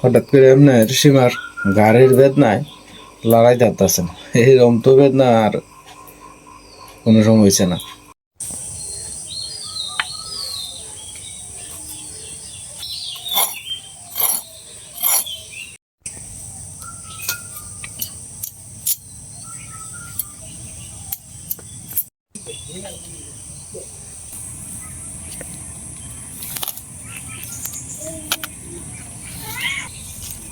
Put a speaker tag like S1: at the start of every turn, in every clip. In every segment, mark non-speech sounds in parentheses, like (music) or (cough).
S1: হঠাৎ করে এমনি সীমার গাড়ির বেদনায় লড়াই যাতে না এই রম তো বেদনা আর কোনো সময় হয়েছে না।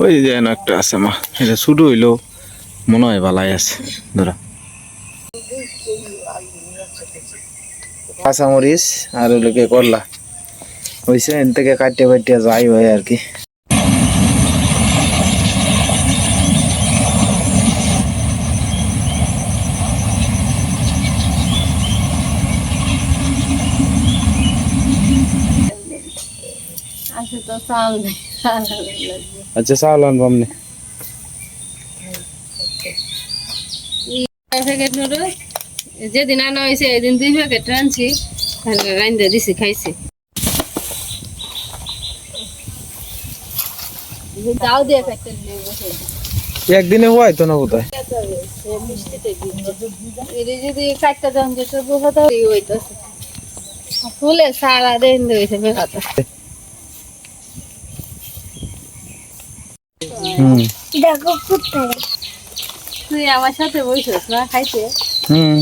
S1: ওই যে এনো একটা আছে মা, এটা শুরু হইল, মনে হয় ভালাই আছে, ধরা। কাঁচামরিচ আর ওগুলোকে করলা। হয়েছে এন থেকে কাটিয়ে কাটিয়ে যাই হয় আর কি।
S2: আসে তো চাল নেই
S1: আচ্ছা চাল আনব আমনে।
S2: প্যাকেট নুডলস যেদিন আনা হয়েছে এদিন দুই প্যাকেট রাঁধছি রান্ধে দিছি খাইছি।
S1: একদিনে হয় তো না
S2: এটা যদি কাটতে দেন যে তো কথা ফুলে সারা দিন হয়েছে বেকাতে দেখো কোথায় তুই আমার সাথে বসিস না? খাইতে?
S1: হুম।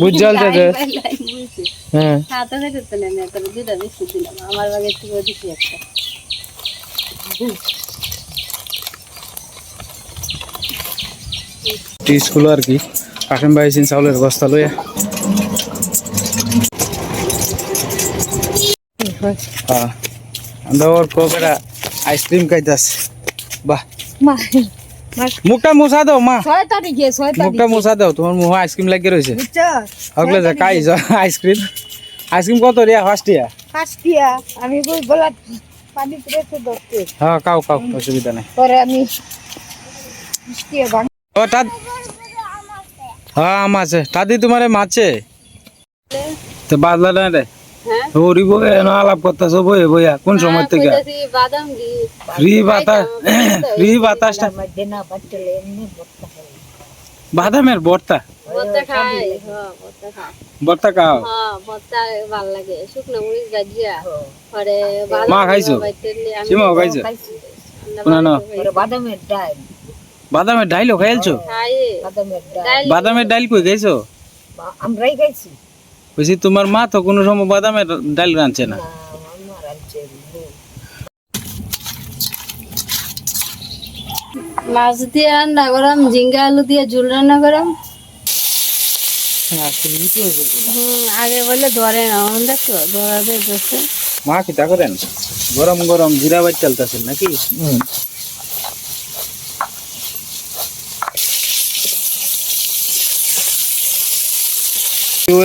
S1: বুঝাল যে (laughs) হ্যাঁ।
S2: হাতে খেতে তো নেই তোর দুটা বেশি দিলাম। আমার দিছি একটা
S1: স্কুল আর কি? কাশেম ভাই সিন চাউলের বস্তা লইয়া। হ্যাঁ আমরা ওর কোকেরা আইসক্রিম খাইতাছে বাহ।
S2: মা
S1: মুখটা মুছা দাও মা। মুখটা মুছা দাও তোমার মুখ আইসক্রিম লাগিয়ে রয়েছে ওগুলো যে খাই আইসক্রিম আইসক্রিম কত রিয়া ফার্স্ট ইয়া
S2: পাঁচটিয়া আমি বলা পানি রেখে দশটি
S1: হ্যাঁ কাও কাও অসুবিধা নাই।
S2: পরে আমি মিষ্টিয়া বান
S1: ও তাদ হ্যাঁ আম আছে। তাদি তোমার মাছে। তো বাদলা না রে ওরি বই এনো আলাপ করতেছ বই বইয়া কোন সময় থেকে? ফ্রি বাতাস (clears throat) ফ্রি বাতাসটা।
S2: মধ্যে বাচ্চলে এমনি বত্তা
S1: বাদামের
S2: খাই হ্যাঁ
S1: বর্তা খাও?
S2: হ্যাঁ পরে
S1: মা খাইছো? সীমাও খাইছো? না, না।
S2: বাদামের ডাল।
S1: বাদামের ডাইলও খাইলছো?
S2: বাদামের ডাল।
S1: ডাইল কই খাইছো?
S2: আমরাই খাইছি।
S1: বলছি তোমার মা তো কোনো সময় বাদামের ডাল রাঁধছে না।
S2: মাছ দিয়ে রান্না করাম ঝিঙ্গা আলু দিয়ে ঝুল রান্না করাম। হুম আগে বলে ধরে না দেখো ধরাতে গেছে
S1: মা কি তা করেন? গরম গরম জিরা বাজ চালতেছেন নাকি?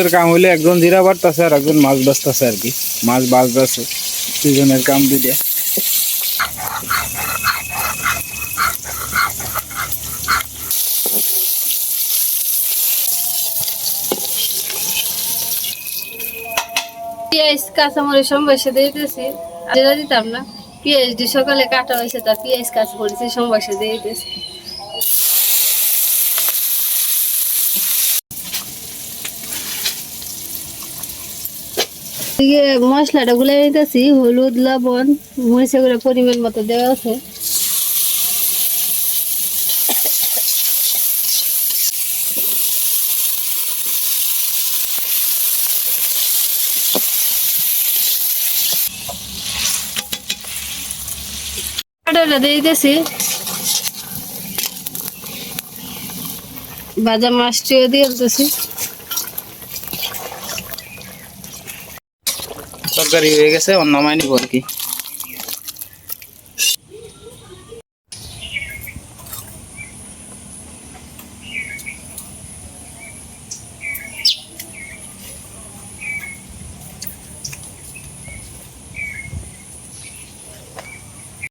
S1: এর কাম হইলে একজন জিরা বাড়তেছে আর একজন মাছ বাঁচতেছে আর কি। মাছ বাঁচতেছে দুজনের কাম দুইটা।
S2: পেঁয়াজ কাঁচামরিচ সম্বাসে দিতেছি। দিতাম না দি সকালে কাটা হয়েছে, তা পেঁয়াজ কাজ করেছি দিয়ে দিতেছি। এদিকে মশলাটা গুলে নিতেছি হলুদ, লবণ মরিচে করে পরিমাণ মতো দেওয়া আছে। দিয়ে দিতেছি। ভাজা মাছটিও দিয়ে দিতেছি।
S1: গাড়ি হয়ে গেছে ওর নামায় নিব আর কি।